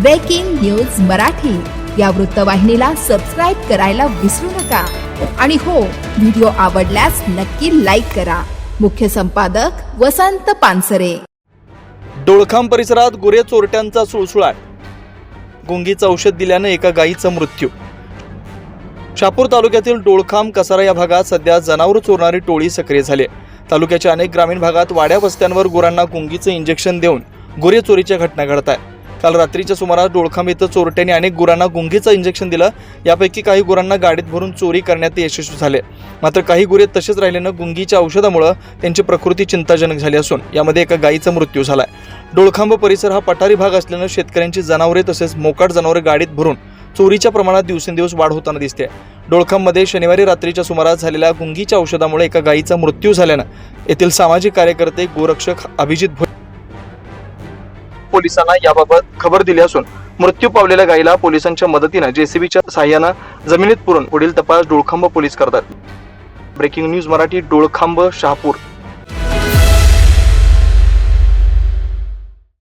Breaking news Marathi या वृत्तवाहिनीला subscribe करायला विसरू नका. आणि हो व्हिडिओ आवडल्यास नक्की लाईक करा. मुख्य संपादक वसंत पानसरे. डोळखाम परिसरात गुरे चोरट्यांचा सुळसुळाट गुंगीचं औषध दिल्यानं एका गायीचा मृत्यू. शापूर तालुक्यातील डोळखाम कसारा या भागात सध्या जनावर चोरणारी टोळी सक्रिय झाली तालुक्याच्या अनेक ग्रामीण भागात वाड्या वस्त्यांवर गुरांना गुंगीचं इंजेक्शन देऊन गुरे चोरीच्या घटना घडत आहे काल रात्रीच्या सुमारास डोळखाम इथं चोरट्यांनी अनेक गुरांना गुंगीचं इंजेक्शन दिलं. यापैकी काही गुरांना गाडीत भरून चोरी करण्यात यशस्वी झाले. मात्र काही गुरे तसेच राहिल्यानं गुंगीच्या औषधामुळे त्यांची प्रकृती चिंताजनक झाली असून यामध्ये एका गायीचा मृत्यू झालाय. डोळखांब परिसर हा पठारी भाग असल्यानं शेतकऱ्यांची जनावरे तसेच मोकाट जनावरे गाडीत भरून चोरीच्या प्रमाणात दिवसेंदिवस वाढ होताना दिसते डोळखांमध्ये शनिवारी रात्रीच्या सुमारास झालेल्या गुंगीच्या औषधामुळे एका गायीचा मृत्यू झाल्यानं येथील सामाजिक कार्यकर्ते गोरक्षक अभिजित भोई पोलिसांना याबाबत खबर दिली असून मृत्यू पावलेल्या गायीला पोलिसांच्या मदतीनं जेसीबीच्या सहाय्यानं जमिनीत पुरून पुढील तपास डोळखांब पोलीस करतात. Breaking news Marathi Dolkhamb Shahapur.